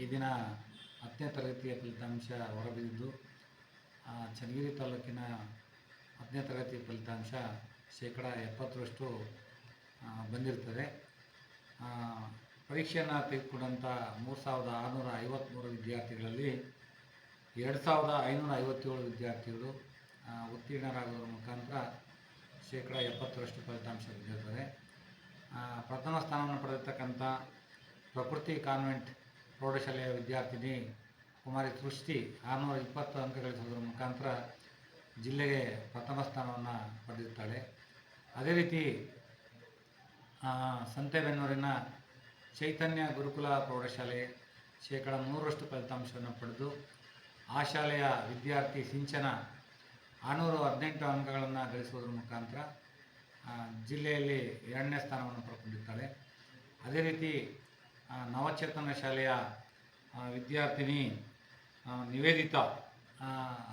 ಈ ದಿನ ಹತ್ತನೇ ತರಗತಿಯ ಫಲಿತಾಂಶ ಹೊರಬಿದ್ದಿದ್ದು ಆ, ಚನ್ನಗಿರಿ ತಾಲೂಕಿನ ಹತ್ತನೇ ತರಗತಿ ಫಲಿತಾಂಶ ಶೇಕಡ ಎಪ್ಪತ್ತರಷ್ಟು ಬಂದಿರ್ತದೆ. ಪರೀಕ್ಷೆಯನ್ನು ತೆಗೆದುಕೊಂಡಂಥ ಮೂರು ಸಾವಿರದ ಆರುನೂರ ಐವತ್ತ್ಮೂರು ವಿದ್ಯಾರ್ಥಿಗಳಲ್ಲಿ ಎರಡು ಸಾವಿರದ ಐನೂರ ಐವತ್ತೇಳು ವಿದ್ಯಾರ್ಥಿಗಳು ಉತ್ತೀರ್ಣರಾಗುವುದರ ಮುಖಾಂತರ ಶೇಕಡ ಎಪ್ಪತ್ತರಷ್ಟು ಫಲಿತಾಂಶ ಬಂದಿರ್ತದೆ ಪ್ರಥಮ ಸ್ಥಾನವನ್ನು ಪಡೆದಿರ್ತಕ್ಕಂಥ ಪ್ರಕೃತಿ ಕಾನ್ವೆಂಟ್ ಪ್ರೌಢಶಾಲೆಯ ವಿದ್ಯಾರ್ಥಿನಿ ಕುಮಾರಿ ತೃಷ್ಟಿ ಆರುನೂರ ಇಪ್ಪತ್ತು ಅಂಕ ಗಳಿಸುವುದರ ಮುಖಾಂತರ ಜಿಲ್ಲೆಗೆ ಪ್ರಥಮ ಸ್ಥಾನವನ್ನು ಪಡೆದಿರ್ತಾಳೆ. ಅದೇ ರೀತಿ ಸಂತೆಬೆನ್ನೂರಿನ ಚೈತನ್ಯ ಗುರುಕುಲ ಪ್ರೌಢಶಾಲೆ ಶೇಕಡ ನೂರರಷ್ಟು ಫಲಿತಾಂಶವನ್ನು ಪಡೆದು, ಆ ಶಾಲೆಯ ವಿದ್ಯಾರ್ಥಿ ಸಿಂಚನ ಆರುನೂರ ಹದಿನೆಂಟು ಅಂಕಗಳನ್ನು ಗಳಿಸುವುದರ ಮುಖಾಂತರ ಜಿಲ್ಲೆಯಲ್ಲಿ ಎರಡನೇ ಸ್ಥಾನವನ್ನು ಪಡ್ಕೊಂಡಿರ್ತಾಳೆ. ಅದೇ ರೀತಿ ನವಚೇತನ ಶಾಲೆಯ ವಿದ್ಯಾರ್ಥಿನಿ ನಿವೇದಿತ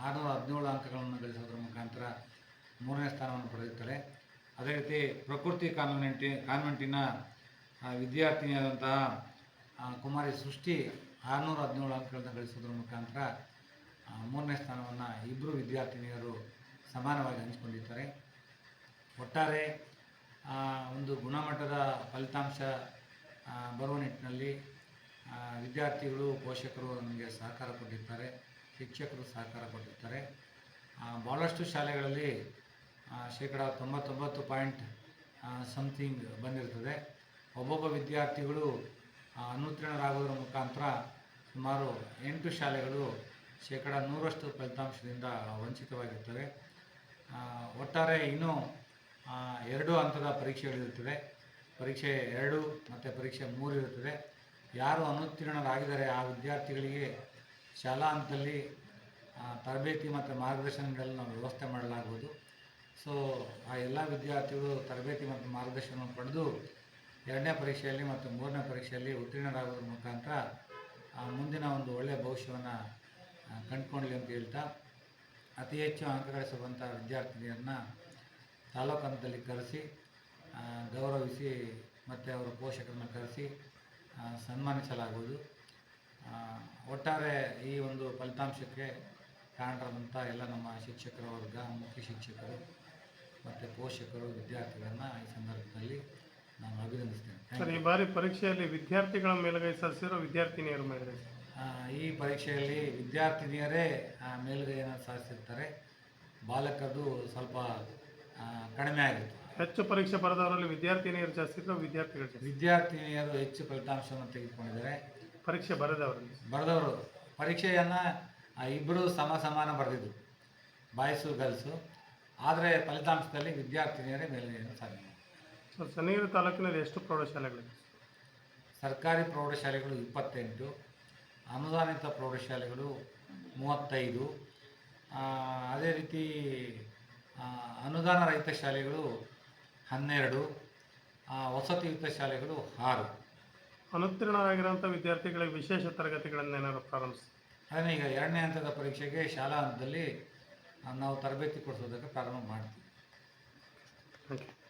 ಆರುನೂರ ಹದಿನೇಳು ಅಂಕಗಳನ್ನು ಗಳಿಸೋದ್ರ ಮುಖಾಂತರ ಮೂರನೇ ಸ್ಥಾನವನ್ನು ಪಡೆದಿರ್ತಾರೆ ಅದೇ ರೀತಿ ಪ್ರಕೃತಿ ಕಾನ್ವೆಂಟಿ, ಕಾನ್ವೆಂಟಿನ ವಿದ್ಯಾರ್ಥಿನಿಯಾದಂತಹ ಕುಮಾರಿ ಸೃಷ್ಟಿ ಆರುನೂರ ಹದಿನೇಳು ಅಂಕಗಳನ್ನು ಗಳಿಸೋದ್ರ ಮುಖಾಂತರ ಮೂರನೇ ಸ್ಥಾನವನ್ನು ಇಬ್ಬರು ವಿದ್ಯಾರ್ಥಿನಿಯರು ಸಮಾನವಾಗಿ ಹಂಚಿಕೊಂಡಿದ್ದಾರೆ. ಒಟ್ಟಾರೆ ಒಂದು ಗುಣಮಟ್ಟದ ಫಲಿತಾಂಶ ಬರುವ ನಿಟ್ಟಿನಲ್ಲಿ ವಿದ್ಯಾರ್ಥಿಗಳು, ಪೋಷಕರು ನಮಗೆ ಸಹಕಾರ ಕೊಟ್ಟಿರ್ತಾರೆ, ಶಿಕ್ಷಕರು ಸಹಕಾರ ಕೊಟ್ಟಿರ್ತಾರೆ. ಭಾಳಷ್ಟು ಶಾಲೆಗಳಲ್ಲಿ ಶೇಕಡ ತೊಂಬತ್ತೊಂಬತ್ತು ಪಾಯಿಂಟ್ ಸಮಥಿಂಗ್ ಬಂದಿರ್ತದೆ. ಒಬ್ಬೊಬ್ಬ ವಿದ್ಯಾರ್ಥಿಗಳು ಅನುತ್ತೀರ್ಣರಾಗೋದ್ರ ಮುಖಾಂತರ ಸುಮಾರು ಎಂಟು ಶಾಲೆಗಳು ಶೇಕಡ ನೂರಷ್ಟು ಫಲಿತಾಂಶದಿಂದ ವಂಚಿತವಾಗಿರ್ತವೆ. ಒಟ್ಟಾರೆ ಇನ್ನೂ ಎರಡು ಹಂತದ ಪರೀಕ್ಷೆಗಳಿರುತ್ತದೆ ಪರೀಕ್ಷೆ ಎರಡು ಮತ್ತು ಪರೀಕ್ಷೆ ಮೂರು ಇರುತ್ತದೆ. ಯಾರು ಅನುತ್ತೀರ್ಣರಾಗಿದ್ದಾರೆ ಆ ವಿದ್ಯಾರ್ಥಿಗಳಿಗೆ ಶಾಲಾ ಹಂತದಲ್ಲಿ ತರಬೇತಿ ಮತ್ತು ಮಾರ್ಗದರ್ಶನದಲ್ಲಿ ನಾವು ವ್ಯವಸ್ಥೆ ಮಾಡಲಾಗುವುದು. ಸೊ ಆ ಎಲ್ಲ ವಿದ್ಯಾರ್ಥಿಗಳು ತರಬೇತಿ ಮತ್ತು ಮಾರ್ಗದರ್ಶನವನ್ನು ಪಡೆದು ಎರಡನೇ ಪರೀಕ್ಷೆಯಲ್ಲಿ ಮತ್ತು ಮೂರನೇ ಪರೀಕ್ಷೆಯಲ್ಲಿ ಉತ್ತೀರ್ಣರಾಗುವುದರ ಮುಖಾಂತರ ಮುಂದಿನ ಒಂದು ಒಳ್ಳೆಯ ಭವಿಷ್ಯವನ್ನು ಕಂಡುಕೊಳ್ಳಿ ಅಂತ ಹೇಳ್ತಾ, ಅತಿ ಹೆಚ್ಚು ಅಂಕ ವಿದ್ಯಾರ್ಥಿನಿಯನ್ನು ತಾಲೂಕು ಹಂತದಲ್ಲಿ ಕರೆಸಿ ಗೌರವಿಸಿ ಮತ್ತು ಅವರ ಪೋಷಕರನ್ನು ಕರೆಸಿ ಸನ್ಮಾನಿಸಲಾಗುವುದು. ಒಟ್ಟಾರೆ ಈ ಒಂದು ಫಲಿತಾಂಶಕ್ಕೆ ಕಾರಣರಾದಂಥ ಎಲ್ಲ ನಮ್ಮ ಶಿಕ್ಷಕರ ವರ್ಗ ಮುಖ್ಯ ಶಿಕ್ಷಕರು ಮತ್ತು ಪೋಷಕರು ವಿದ್ಯಾರ್ಥಿಗಳನ್ನು ಈ ಸಂದರ್ಭದಲ್ಲಿ ನಾನು ಅಭಿನಂದಿಸ್ತೇನೆ. ಈ ಬಾರಿ ಪರೀಕ್ಷೆಯಲ್ಲಿ ವಿದ್ಯಾರ್ಥಿಗಳ ಮೇಲುಗೈ ಸಾಧಿಸಿರೋ ವಿದ್ಯಾರ್ಥಿನಿಯರ ಮೇಲೆ ಈ ಪರೀಕ್ಷೆಯಲ್ಲಿ ವಿದ್ಯಾರ್ಥಿನಿಯರೇ ಆ, ಮೇಲುಗೈಯನ್ನು ಸಾಧಿಸಿರ್ತಾರೆ. ಬಾಲಕರದು ಸ್ವಲ್ಪ ಕಡಿಮೆ ಆಗಿತ್ತು. ಹೆಚ್ಚು ಪರೀಕ್ಷೆ ಬರೆದವರಲ್ಲಿ ವಿದ್ಯಾರ್ಥಿನಿಯರು ಜಾಸ್ತಿ ಇದ್ರು ವಿದ್ಯಾರ್ಥಿಗಳು ಜಾಸ್ತಿ? ವಿದ್ಯಾರ್ಥಿನಿಯರು ಹೆಚ್ಚು ಫಲಿತಾಂಶವನ್ನು ತೆಗೆದುಕೊಂಡಿದ್ದಾರೆ. ಪರೀಕ್ಷೆ ಬರೆದವರಲ್ಲಿ ಬರೆದವರು. ಪರೀಕ್ಷೆಯನ್ನು ಇಬ್ಬರು ಸಮ ಸಮಾನ ಬರೆದಿದ್ದು ಬಾಯ್ಸು ಗರ್ಲ್ಸು. ಆದರೆ ಫಲಿತಾಂಶದಲ್ಲಿ ವಿದ್ಯಾರ್ಥಿನಿಯರೇ ಮೇಲೆಯನ್ನು ಸಾಧನೆ ಸರ್ ಸೊ ಸನ್ನೀರು ತಾಲೂಕಿನಲ್ಲಿ ಎಷ್ಟು ಪ್ರೌಢಶಾಲೆಗಳಿವೆ? ಸರ್ಕಾರಿ ಪ್ರೌಢಶಾಲೆಗಳು ಇಪ್ಪತ್ತೆಂಟು ಅನುದಾನಿತ ಪ್ರೌಢಶಾಲೆಗಳು ಮೂವತ್ತೈದು ಅದೇ ರೀತಿ ಅನುದಾನ ರಹಿತ ಶಾಲೆಗಳು ಹನ್ನೆರಡು ಆ, ವಸತಿಯುತ ಶಾಲೆಗಳು ಆರು. ಅನುತ್ತೀರ್ಣರಾಗಿರುವಂಥ ವಿದ್ಯಾರ್ಥಿಗಳಿಗೆ ವಿಶೇಷ ತರಗತಿಗಳನ್ನು ಏನಾದರೂ ಪ್ರಾರಂಭಿಸಿ. ಅದನ್ನು ಈಗ ಎರಡನೇ ಹಂತದ ಪರೀಕ್ಷೆಗೆ ಶಾಲಾ ಹಂತದಲ್ಲಿ ನಾವು ತರಬೇತಿ ಕೊಡಿಸೋದಕ್ಕೆ ಪ್ರಾರಂಭ ಮಾಡ್ತೀವಿ. Thank you.